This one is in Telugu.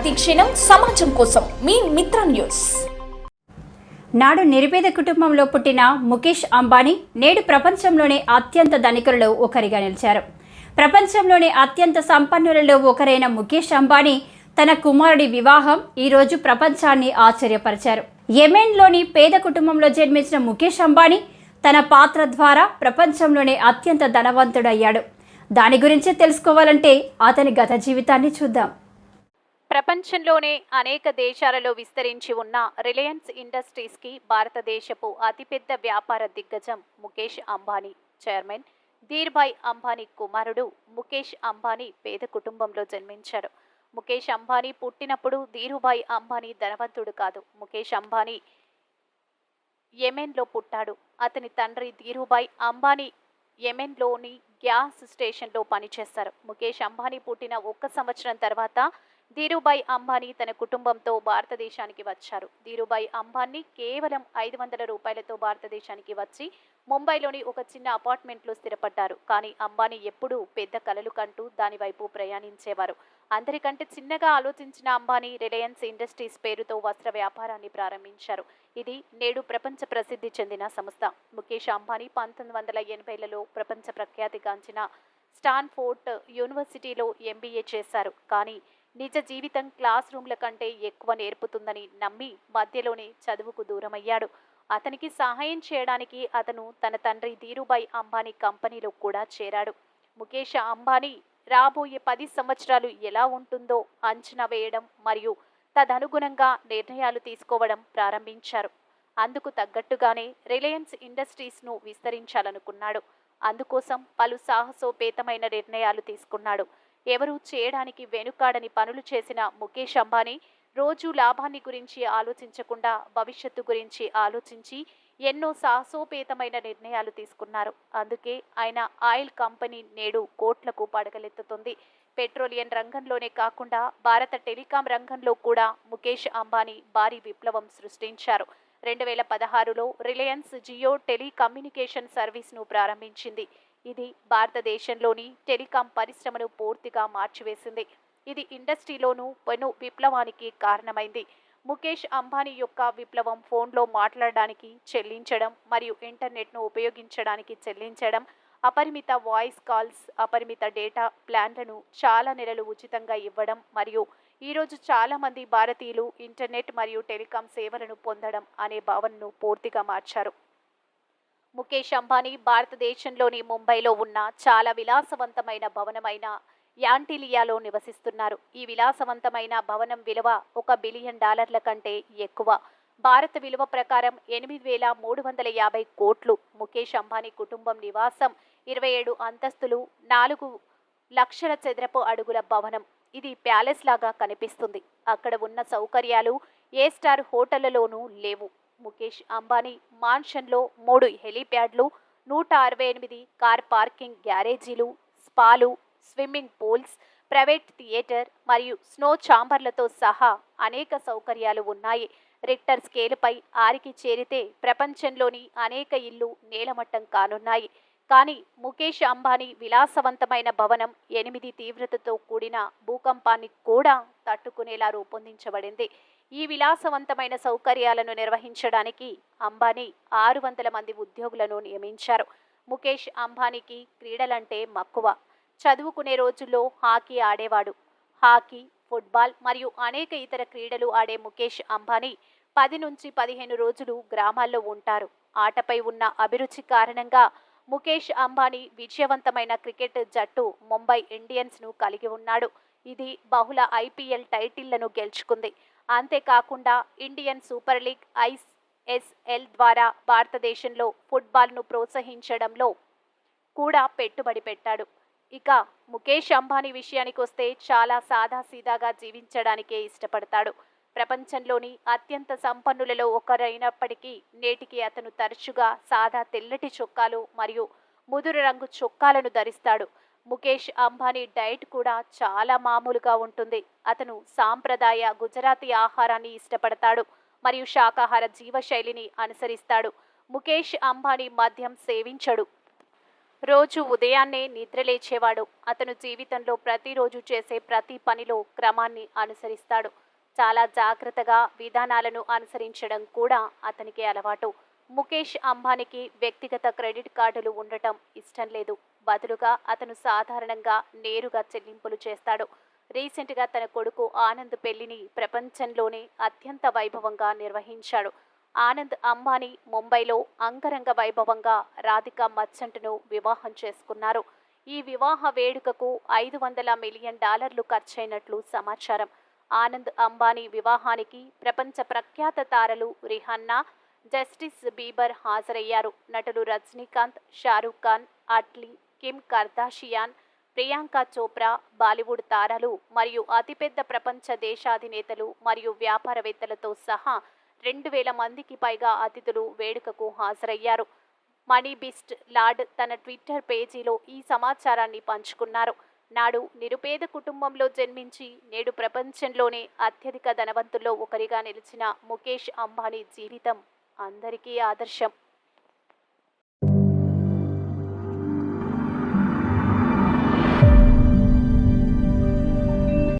ప్రతిక్షణం సమాజం కోసం మీ మిత్ర న్యూస్. నాడు నిరుపేద కుటుంబంలో పుట్టిన ముఖేష్ అంబానీ నేడు ప్రపంచంలోనే అత్యంత ధనికులలో ఒకరిగా నిలిచారు. ప్రపంచంలోనే అత్యంత సంపన్నులలో ఒకరైన ముఖేష్ అంబానీ తన కుమారుడి వివాహం ఈరోజు ప్రపంచాన్ని ఆశ్చర్యపరిచారు. యెమెన్లోని పేద కుటుంబంలో జన్మించిన ముఖేష్ అంబానీ తన పాత్ర ద్వారా ప్రపంచంలోనే అత్యంత ధనవంతుడయ్యాడు. దాని గురించి తెలుసుకోవాలంటే అతని గత జీవితాన్ని చూద్దాం. ప్రపంచంలోనే అనేక దేశాలలో విస్తరించి ఉన్న రిలయన్స్ ఇండస్ట్రీస్కి భారతదేశపు అతిపెద్ద వ్యాపార దిగ్గజం ముఖేష్ అంబానీ చైర్మన్. ధీర్భాయ్ అంబానీ కుమారుడు ముఖేష్ అంబానీ పేద కుటుంబంలో జన్మించాడు ముఖేష్ అంబానీ పుట్టినప్పుడు ధీరుభాయ్ అంబానీ ధనవంతుడు కాదు. ముఖేష్ అంబానీ యెమెన్లో పుట్టాడు. అతని తండ్రి ధీరుభాయ్ అంబానీ యెమెన్లోని గ్యాస్ స్టేషన్లో పనిచేస్తారు. ముఖేష్ అంబానీ పుట్టిన ఒక్క సంవత్సరం తర్వాత ధీరుభాయ్ అంబానీ తన కుటుంబంతో భారతదేశానికి వచ్చారు. ధీరుభాయ్ అంబానీ కేవలం ఐదు వందల రూపాయలతో భారతదేశానికి వచ్చి ముంబైలోని ఒక చిన్న అపార్ట్మెంట్లో స్థిరపడ్డారు. కానీ అంబానీ ఎప్పుడూ పెద్ద కలలు కంటూ దాని వైపు ప్రయాణించేవారు. అందరికంటే చిన్నగా ఆలోచించిన అంబానీ రిలయన్స్ ఇండస్ట్రీస్ పేరుతో వస్త్ర వ్యాపారాన్ని ప్రారంభించారు. ఇది నేడు ప్రపంచ ప్రసిద్ధి చెందిన సంస్థ. ముఖేష్ అంబానీ పంతొమ్మిది వందల ఎనభైలలో ప్రపంచ ప్రఖ్యాతిగాంచిన స్టాన్ఫోర్ట్ యూనివర్సిటీలో ఎంబీఏ చేశారు. కానీ నిజ జీవితం క్లాస్ రూమ్ల కంటే ఎక్కువ నేర్పుతుందని నమ్మి మధ్యలోనే చదువుకు దూరమయ్యాడు. అతనికి సహాయం చేయడానికి అతను తన తండ్రి ధీరుభాయ్ అంబానీ కంపెనీలో కూడా చేరాడు. ముఖేష్ అంబానీ రాబోయే పది సంవత్సరాలు ఎలా ఉంటుందో అంచనా వేయడం మరియు తదనుగుణంగా నిర్ణయాలు తీసుకోవడం ప్రారంభించారు. అందుకు తగ్గట్టుగానే రిలయన్స్ ఇండస్ట్రీస్ను విస్తరించాలనుకున్నాడు. అందుకోసం పలు సాహసోపేతమైన నిర్ణయాలు తీసుకున్నాడు. ఎవరూ చేయడానికి వెనుకాడని పనులు చేసిన ముఖేష్ అంబానీ రోజు లాభాన్ని గురించి ఆలోచించకుండా భవిష్యత్తు గురించి ఆలోచించి ఎన్నో సాహసోపేతమైన నిర్ణయాలు తీసుకున్నారు. అందుకే ఆయన ఆయిల్ కంపెనీ నేడు కోట్లకు పడగలెత్తుతుంది. పెట్రోలియం రంగంలోనే కాకుండా భారత టెలికాం రంగంలో కూడా ముఖేష్ అంబానీ భారీ విప్లవం సృష్టించారు. రెండు వేల పదహారులో రిలయన్స్ జియో టెలికమ్యూనికేషన్ సర్వీస్ను ప్రారంభించింది. ఇది భారతదేశంలోని టెలికాం పరిశ్రమను పూర్తిగా మార్చివేసింది. ఇది ఇండస్ట్రీలోనూ పెను విప్లవానికి కారణమైంది. ముఖేష్ అంబానీ యొక్క విప్లవం ఫోన్లో మాట్లాడడానికి చెల్లించడం మరియు ఇంటర్నెట్ను ఉపయోగించడానికి చెల్లించడం అపరిమిత వాయిస్ కాల్స్ అపరిమిత డేటా ప్లాన్లను చాలా నెలలు ఉచితంగా ఇవ్వడం మరియు ఈరోజు చాలామంది భారతీయులు ఇంటర్నెట్ మరియు టెలికాం సేవలను పొందడం అనే భావనను పూర్తిగా మార్చారు. ముఖేష్ అంబానీ భారతదేశంలోని ముంబైలో ఉన్న చాలా విలాసవంతమైన భవనమైన యాంటిలియాలో నివసిస్తున్నారు. ఈ విలాసవంతమైన భవనం విలువ ఒక బిలియన్ డాలర్ల కంటే ఎక్కువ. భారత విలువ ప్రకారం ఎనిమిది వేల మూడు వందల యాభై కోట్లు. ముఖేష్ అంబానీ కుటుంబం నివాసం ఇరవై ఏడు అంతస్తులు నాలుగు లక్షల చదరపు అడుగుల భవనం. ఇది ప్యాలెస్ లాగా కనిపిస్తుంది. అక్కడ ఉన్న సౌకర్యాలు ఏ స్టార్ హోటళ్ళలోనూ లేవు. ముఖేష్ అంబానీ మాన్షన్లో మూడు హెలీప్యాడ్లు నూట అరవై ఎనిమిది కార్ పార్కింగ్ గ్యారేజీలు స్పాలు స్విమ్మింగ్ పూల్స్ ప్రైవేట్ థియేటర్ మరియు స్నో చాంబర్లతో సహా అనేక సౌకర్యాలు ఉన్నాయి. రిక్టర్ స్కేలుపై ఆరికి చేరితే ప్రపంచంలోని అనేక ఇల్లు నేలమట్టం కానున్నాయి. కానీ ముఖేష్ అంబానీ విలాసవంతమైన భవనం ఎనిమిది తీవ్రతతో కూడిన భూకంపాన్ని కూడా తట్టుకునేలా రూపొందించబడింది. ఈ విలాసవంతమైన సౌకర్యాలను నిర్వహించడానికి అంబానీ ఆరు వందల మంది ఉద్యోగులను నియమించారు. ముఖేష్ అంబానీకి క్రీడలంటే మక్కువ. చదువుకునే రోజుల్లో హాకీ ఆడేవాడు. హాకీ ఫుట్బాల్ మరియు అనేక ఇతర క్రీడలు ఆడే ముఖేష్ అంబానీ పది నుంచి పదిహేను రోజులు గ్రామాల్లో ఉంటారు. ఆటపై ఉన్న అభిరుచి కారణంగా ముఖేష్ అంబానీ విజయవంతమైన క్రికెట్ జట్టు ముంబై ఇండియన్స్ను కలిగి ఉన్నాడు. ఇది బహుళ ఐపీఎల్ టైటిళ్ళను గెలుచుకుంది. అంతేకాకుండా ఇండియన్ సూపర్ లీగ్ ఐఎస్ఎల్ ద్వారా భారతదేశంలో ఫుట్బాల్ను ప్రోత్సహించడంలో కూడా పెట్టుబడి పెట్టాడు. ఇక ముఖేష్ అంబానీ విషయానికి వస్తే చాలా సాదాసీదాగా జీవించడానికే ఇష్టపడతాడు. ప్రపంచంలోని అత్యంత సంపన్నులలో ఒకరైనప్పటికీ నేటికి అతను తరచుగా సాదా తెల్లటి చొక్కాలు మరియు ముదురు రంగు చొక్కాలను ధరిస్తాడు. ముఖేష్ అంబానీ డైట్ కూడా చాలా మామూలుగా ఉంటుంది. అతను సాంప్రదాయ గుజరాతీ ఆహారాన్ని ఇష్టపడతాడు మరియు శాకాహార జీవశైలిని అనుసరిస్తాడు. ముఖేష్ అంబానీ మద్యం సేవించడు. రోజు ఉదయాన్నే నిద్రలేచేవాడు. అతను జీవితంలో ప్రతిరోజు చేసే ప్రతి పనిలో క్రమాన్ని అనుసరిస్తాడు. చాలా జాగ్రత్తగా విధానాలను అనుసరించడం కూడా అతనికి అలవాటు. ముఖేష్ అంబానీకి వ్యక్తిగత క్రెడిట్ కార్డులు ఉండటం ఇష్టం లేదు. బదులుగా అతను సాధారణంగా నేరుగా చెల్లింపులు చేస్తాడు. రీసెంట్గా తన కొడుకు ఆనంద్ పెళ్ళిని ప్రపంచంలోనే అత్యంత వైభవంగా నిర్వహించాడు. ఆనంద్ అంబానీ ముంబైలో అంగరంగ వైభవంగా రాధికా మర్చెంట్ను వివాహం చేసుకున్నారు. ఈ వివాహ వేడుకకు ఐదు వందల మిలియన్ డాలర్లు ఖర్చయినట్లు సమాచారం. ఆనంద్ అంబానీ వివాహానికి ప్రపంచ ప్రఖ్యాత తారలు రిహన్నా జస్టిస్ బీబర్ హాజరయ్యారు. నటులు రజనీకాంత్ షారూక్ ఖాన్ అట్లీ కిమ్ కర్దాషియాన్ ప్రియాంక చోప్రా బాలీవుడ్ తారలు మరియు అతిపెద్ద ప్రపంచ దేశాధినేతలు మరియు వ్యాపారవేత్తలతో సహా రెండు వేల మందికి పైగా అతిథులు వేడుకకు హాజరయ్యారు. మనీ బిస్ట్ లార్డ్ తన ట్విట్టర్ పేజీలో ఈ సమాచారాన్ని పంచుకున్నారు. నాడు నిరుపేద కుటుంబంలో జన్మించి నేడు ప్రపంచంలోనే అత్యధిక ధనవంతుల్లో ఒకరిగా నిలిచిన ముఖేష్ అంబానీ జీవితం అందరికీ ఆదర్శం.